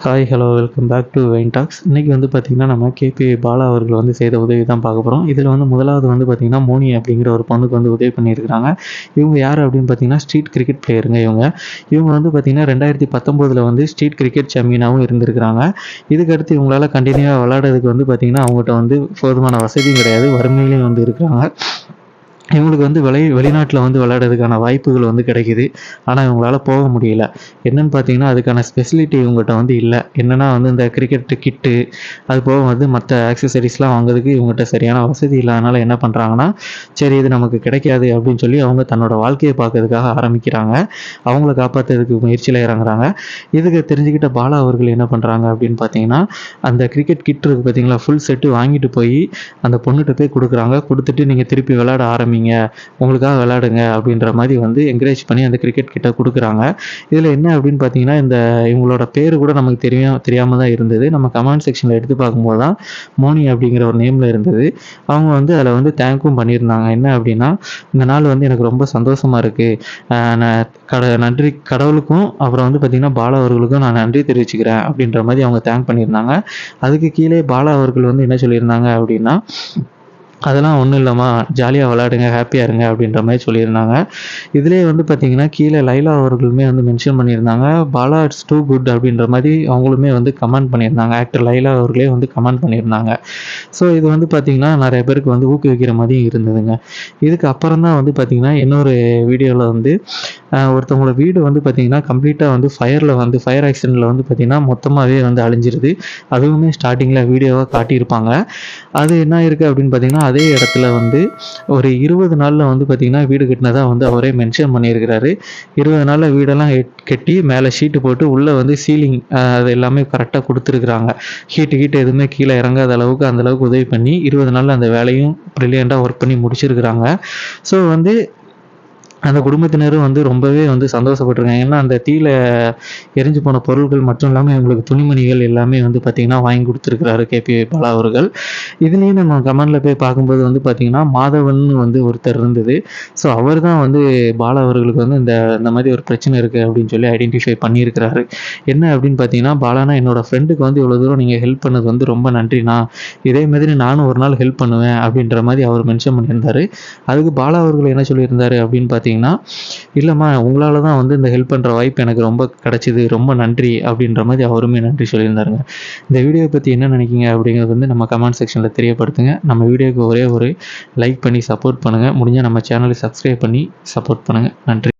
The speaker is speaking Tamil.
Hi hello welcome back to vein talks இன்றைக்கி வந்து பார்த்திங்கன்னா நம்ம கேபி பாலா அவர்கள் வந்து செய்த உதவி தான் பார்க்க போகிறோம் இதில் வந்து முதலாவது வந்து பார்த்திங்கன்னா மோனி அப்படிங்கிற ஒரு பொண்ணுக்கு வந்து உதவி பண்ணியிருக்கிறாங்க. இவங்க யார் அப்படின்னு பார்த்தீங்கன்னா ஸ்ட்ரீட் கிரிக்கெட் பிளேயருங்க இவங்க. இவங்க வந்து பார்த்திங்கன்னா ரெண்டாயிரத்தி பத்தொம்போதில் வந்து ஸ்ட்ரீட் கிரிக்கெட் சாம்பியனாகவும் இருந்திருக்கிறாங்க. இதுக்கடுத்து இவங்களால் கண்டினியூவாக விளையாடுறதுக்கு வந்து பார்த்திங்கன்னா அவங்ககிட்ட வந்து போதுமான வசதியும் கிடையாது. வறுமையிலையும் வந்து இருக்கிறாங்க. இவங்களுக்கு வந்து வெளி வெளிநாட்டில் வந்து விளையாடுறதுக்கான வாய்ப்புகள் வந்து கிடைக்கிது. ஆனால் இவங்களால போக முடியல. என்னன்னு பார்த்தீங்கன்னா அதுக்கான ஸ்பெசிலிட்டி இவங்ககிட்ட வந்து இல்லை. என்னென்னா வந்து இந்த கிரிக்கெட் கிட்டு அது போக வந்து மற்ற ஆக்சசரிஸ்லாம் வாங்குறதுக்கு இவங்ககிட்ட சரியான வசதி இல்லாதனால என்ன பண்ணுறாங்கன்னா சரி இது நமக்கு கிடைக்காது அப்படின்னு சொல்லி அவங்க தன்னோட வாழ்க்கையை பார்க்கறதுக்காக ஆரம்பிக்கிறாங்க. அவங்கள காப்பாற்றுறதுக்கு முயற்சியில் இறங்குறாங்க. இதுக்கு தெரிஞ்சுக்கிட்ட பாலா அவர்கள் என்ன பண்ணுறாங்க அப்படின்னு பார்த்தீங்கன்னா அந்த கிரிக்கெட் கிட் இருக்குது பார்த்தீங்களா ஃபுல் செட்டு வாங்கிட்டு போய் அந்த பொண்ணுகிட்ட போய் கொடுக்குறாங்க. கொடுத்துட்டு நீங்கள் திருப்பி விளையாட ஆரம்பிங்க உங்களுக்காக விளையாடுங்க அப்படின்ற மாதிரி வந்து என்கரேஜ் பண்ணி அந்த கிரிக்கெட் கிட்ட கொடுக்குறாங்க. இதில் என்ன அப்படின்னு பார்த்தீங்கன்னா இந்த இவங்களோட பேர் கூட நமக்கு தெரியும் தெரியாமல் தான் இருந்தது. நம்ம கமெண்ட் செக்ஷனில் எடுத்து பார்க்கும்போது தான் மோனி அப்படிங்கிற ஒரு நேமில் இருந்தது. அவங்க வந்து அதில் வந்து தேங்க்கும் பண்ணியிருந்தாங்க. என்ன அப்படின்னா இந்த நாள் வந்து எனக்கு ரொம்ப சந்தோஷமாக இருக்குது கட நன்றி கடவுளுக்கும் அப்புறம் வந்து பார்த்திங்கன்னா பாலா அவர்களுக்கும் நான் நன்றி தெரிவிச்சுக்கிறேன் அப்படின்ற மாதிரி அவங்க தேங்க் பண்ணியிருந்தாங்க. அதுக்கு கீழே பாலா அவர்கள் வந்து என்ன சொல்லியிருந்தாங்க அப்படின்னா அதெல்லாம் ஒன்றும் இல்லைம்மா. ஜாலியாக விளாடுங்க ஹாப்பியாக இருங்க அப்படின்ற மாதிரி சொல்லியிருந்தாங்க. இதுலேயே வந்து பார்த்தீங்கன்னா கீழே லைலா அவர்களுமே வந்து மென்ஷன் பண்ணியிருந்தாங்க. பாலா இட்ஸ் டூ குட் அப்படின்ற மாதிரி அவங்களுமே வந்து கமெண்ட் பண்ணியிருந்தாங்க. ஆக்டர் லைலா அவர்களே வந்து கமெண்ட் பண்ணியிருந்தாங்க. ஸோ இது வந்து பார்த்திங்கன்னா நிறைய பேருக்கு வந்து ஊக்குவிக்கிற மாதிரியும் இருந்ததுங்க. இதுக்கு அப்புறம் தான் வந்து பார்த்திங்கன்னா இன்னொரு வீடியோவில் வந்து ஒருத்தவங்களோட வீடு வந்து பார்த்திங்கன்னா கம்ப்ளீட்டாக வந்து ஃபயரில் வந்து ஃபயர் ஆக்சிடெண்ட்டில் வந்து பார்த்தீங்கன்னா மொத்தமாகவே வந்து அழிஞ்சிருது. அதுவுமே ஸ்டார்டிங்கில் வீடியோவாக காட்டியிருப்பாங்க. அது என்ன இருக்குது அப்படின்னு பார்த்தீங்கன்னா அதே இடத்துல வந்து ஒரு இருபது நாளில் வந்து பார்த்திங்கன்னா வீடு கட்டினதாக வந்து அவரே மென்ஷன் பண்ணியிருக்கிறாரு. இருபது நாளில் வீடெல்லாம் கட்டி மேலே ஷீட்டு போட்டு உள்ளே வந்து சீலிங் அது எல்லாமே கரெக்டாக கொடுத்துருக்குறாங்க. ஹீட்டு ஹீட்டு எதுவுமே கீழே இறங்காத அளவுக்கு அந்தளவுக்கு உதவி பண்ணி இருபது நாளில் அந்த வேலையும் ப்ரில்லியண்ட்டாக ஒர்க் பண்ணி முடிச்சிருக்கிறாங்க. ஸோ வந்து அந்த குடும்பத்தினரும் வந்து ரொம்பவே வந்து சந்தோஷப்பட்டிருக்காங்க. ஏன்னா அந்த தீயில எரிஞ்சு போன பொருட்கள் மட்டும் இல்லாமல் எங்களுக்கு துணிமணிகள் எல்லாமே வந்து பார்த்திங்கன்னா வாங்கி கொடுத்துருக்கிறாரு கேபி பாலா அவர்கள். இதுலேயும் நம்ம கமெண்டில் போய் பார்க்கும்போது வந்து பார்த்திங்கன்னா மாதவன் வந்து ஒருத்தர் இருந்தது. ஸோ அவர் தான் வந்து பாலா அவர்களுக்கு வந்து இந்த இந்த மாதிரி ஒரு பிரச்சனை இருக்குது அப்படின்னு சொல்லி ஐடென்டிஃபை பண்ணியிருக்கிறாரு. என்ன அப்படின்னு பார்த்தீங்கன்னா பாலானா என்னோட ஃப்ரெண்டுக்கு வந்து இவ்வளோ தூரம் நீங்கள் ஹெல்ப் பண்ணது வந்து ரொம்ப நன்றிண்ணா. இதே மாதிரி நானும் ஒரு நாள் ஹெல்ப் பண்ணுவேன் அப்படின்ற மாதிரி அவர் மென்ஷன் பண்ணியிருந்தாரு. அதுக்கு பாலா அவர்கள் என்ன சொல்லியிருந்தாரு அப்படின்னு பார்த்தீங்கன்னா இல்லைம்மா உங்களால் தான் வந்து இந்த ஹெல்ப் பண்ணுற வாய்ப்பு எனக்கு ரொம்ப கிடச்சிது ரொம்ப நன்றி அப்படின்ற மாதிரி அவருமே நன்றி சொல்லியிருந்தாருங்க. இந்த வீடியோவை பற்றி என்ன நினைக்கிங்க அப்படிங்கிறது வந்து நம்ம கமெண்ட் செக்ஷனில் தெரியப்படுத்துங்க. நம்ம வீடியோக்கு ஒரே ஒரு லைக் பண்ணி சப்போர்ட் பண்ணுங்கள் முடிஞ்சால் நம்ம சேனலை சப்ஸ்கிரைப் பண்ணி சப்போர்ட் பண்ணுங்கள் நன்றி.